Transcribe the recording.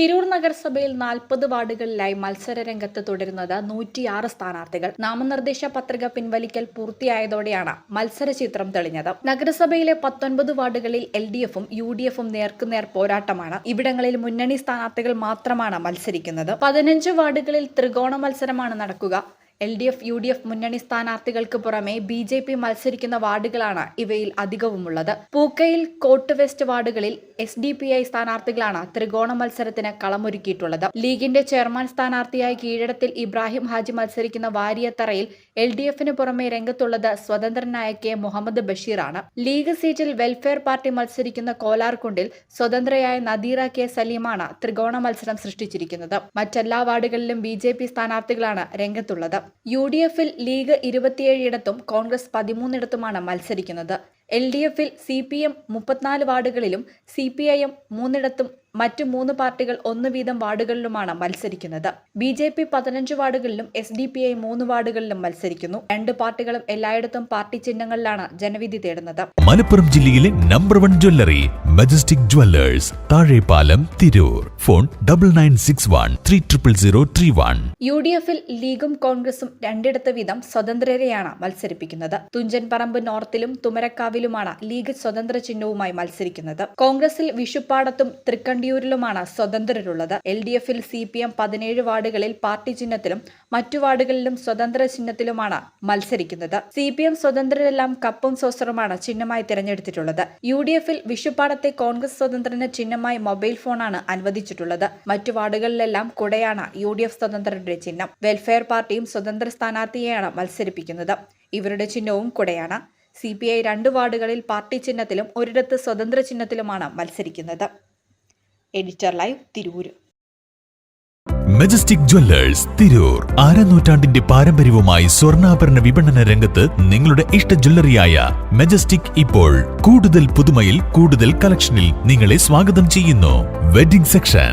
തിരൂർ നഗരസഭയിൽ നാൽപ്പത് വാർഡുകളിലായി മത്സര രംഗത്ത് തുടരുന്നത് നൂറ്റിയാറ് സ്ഥാനാർത്ഥികൾ. നാമനിർദ്ദേശ പത്രിക പിൻവലിക്കൽ പൂർത്തിയായതോടെയാണ് മത്സര ചിത്രം തെളിഞ്ഞത്. നഗരസഭയിലെ പത്തൊൻപത് വാർഡുകളിൽ എൽ ഡി എഫും യു ഡി എഫും നേർക്കുനേർ പോരാട്ടമാണ്. ഇവിടങ്ങളിൽ മുന്നണി സ്ഥാനാർത്ഥികൾ മാത്രമാണ് മത്സരിക്കുന്നത്. പതിനഞ്ച് വാർഡുകളിൽ ത്രികോണ മത്സരമാണ് നടക്കുക. L D F U D F മുന്നണി സ്ഥാനാർത്ഥികൾക്ക് പുറമെ ബി ജെ പി മത്സരിക്കുന്ന വാർഡുകളാണ് ഇവയിൽ അധികവുമുള്ളത്. പൂക്കയിൽ കോട്ട് വെസ്റ്റ് വാർഡുകളിൽ എസ് ഡി പി ഐ സ്ഥാനാർത്ഥികളാണ് ത്രികോണ മത്സരത്തിന് കളമൊരുക്കിയിട്ടുള്ളത്. ലീഗിന്റെ ചെയർമാൻ സ്ഥാനാർത്ഥിയായി കീഴടത്തിൽ ഇബ്രാഹിം ഹാജി മത്സരിക്കുന്ന വാരിയത്തറയിൽ എൽ ഡി എഫിന് പുറമെ രംഗത്തുള്ളത് സ്വതന്ത്രനായ കെ മുഹമ്മദ് ബഷീറാണ്. ലീഗ് സീറ്റിൽ വെൽഫെയർ പാർട്ടി മത്സരിക്കുന്ന കോലാർകുണ്ടിൽ സ്വതന്ത്രയായ നദീറ കെ സലീമാണ് ത്രികോണ മത്സരം സൃഷ്ടിച്ചിരിക്കുന്നത്. മറ്റെല്ലാ വാർഡുകളിലും ബി സ്ഥാനാർത്ഥികളാണ് രംഗത്തുള്ളത്. യു ഡി എഫിൽ ലീഗ് ഇരുപത്തിയേഴിടത്തും കോൺഗ്രസ് പതിമൂന്നിടത്തുമാണ് മത്സരിക്കുന്നത്. എൽ ഡി എഫിൽ സി പി എം മുപ്പത്തിനാല് വാർഡുകളിലും സി പി ഐ എം മൂന്നിടത്തും മറ്റു മൂന്ന് പാർട്ടികൾ ഒന്ന് വീതം വാർഡുകളിലുമാണ് മത്സരിക്കുന്നത്. ബി ജെ പി പതിനഞ്ച് വാർഡുകളിലും എസ് ഡി പി ഐ മൂന്ന് വാർഡുകളിലും മത്സരിക്കുന്നു. രണ്ട് പാർട്ടികളും എല്ലായിടത്തും പാർട്ടി ചിഹ്നങ്ങളിലാണ് ജനവിധി തേടുന്നത്. മലപ്പുറം ജില്ലയിലെ number one jewellery Majestic Jewellers Thazhepalam Tirur. Phone double nine six one three triple zero three one U D എഫിൽ ലീഗും കോൺഗ്രസും രണ്ടിടത്ത് വീതം സ്വതന്ത്രരെയാണ് മത്സരിപ്പിക്കുന്നത്. തുഞ്ചൻപറമ്പ് നോർത്തിലും തുമരക്കാവിലുമാണ് ലീഗ് സ്വതന്ത്ര ചിഹ്നവുമായി മത്സരിക്കുന്നത്. കോൺഗ്രസിൽ വിഷുപ്പാടത്തും തൃക്കണ്ടിയൂരിലുമാണ് സ്വതന്ത്രരുള്ളത്. എൽ ഡി എഫിൽ സി പി എം പതിനേഴ് വാർഡുകളിൽ പാർട്ടി ചിഹ്നത്തിലും മറ്റു വാർഡുകളിലും സ്വതന്ത്ര ചിഹ്നത്തിലുമാണ് മത്സരിക്കുന്നത്. സി പി എം സ്വതന്ത്രരെല്ലാം കപ്പും സോസറുമാണ് ചിഹ്നമായി തിരഞ്ഞെടുത്തിട്ടുള്ളത്. യു ഡി എഫിൽ വിഷുപ്പാടത്തെ കോൺഗ്രസ് സ്വതന്ത്രന് ചിഹ്നമായി മൊബൈൽ ഫോണാണ് അനുവദിച്ചിട്ടുള്ളത്. മറ്റു വാർഡുകളിലെല്ലാം കുടയാണ് യു ഡി എഫ് സ്വതന്ത്രരുടെ ചിഹ്നം. വെൽഫെയർ പാർട്ടിയും സ്വതന്ത്ര സ്ഥാനാർത്ഥിയെയാണ് മത്സരിപ്പിക്കുന്നത്. ഇവരുടെ ചിഹ്നവും കുടയാണ്. സി പി ഐ രണ്ട് വാർഡുകളിൽ പാർട്ടി ചിഹ്നത്തിലും ഒരിടത്ത് സ്വതന്ത്ര ചിഹ്നത്തിലുമാണ് മത്സരിക്കുന്നത്. Editor live Tirur Majestic Jewellers Tirur അരനൂറ്റാണ്ടിന്റെ പാരമ്പര്യവുമായി സ്വർണാഭരണ വിപണന രംഗത്ത് നിങ്ങളുടെ ഇഷ്ട ജ്വല്ലറിയായ മെജസ്റ്റിക് ഇപ്പോൾ കൂടുതൽ പുതുമയിൽ കൂടുതൽ കളക്ഷനിൽ നിങ്ങളെ സ്വാഗതം ചെയ്യുന്നു. Wedding section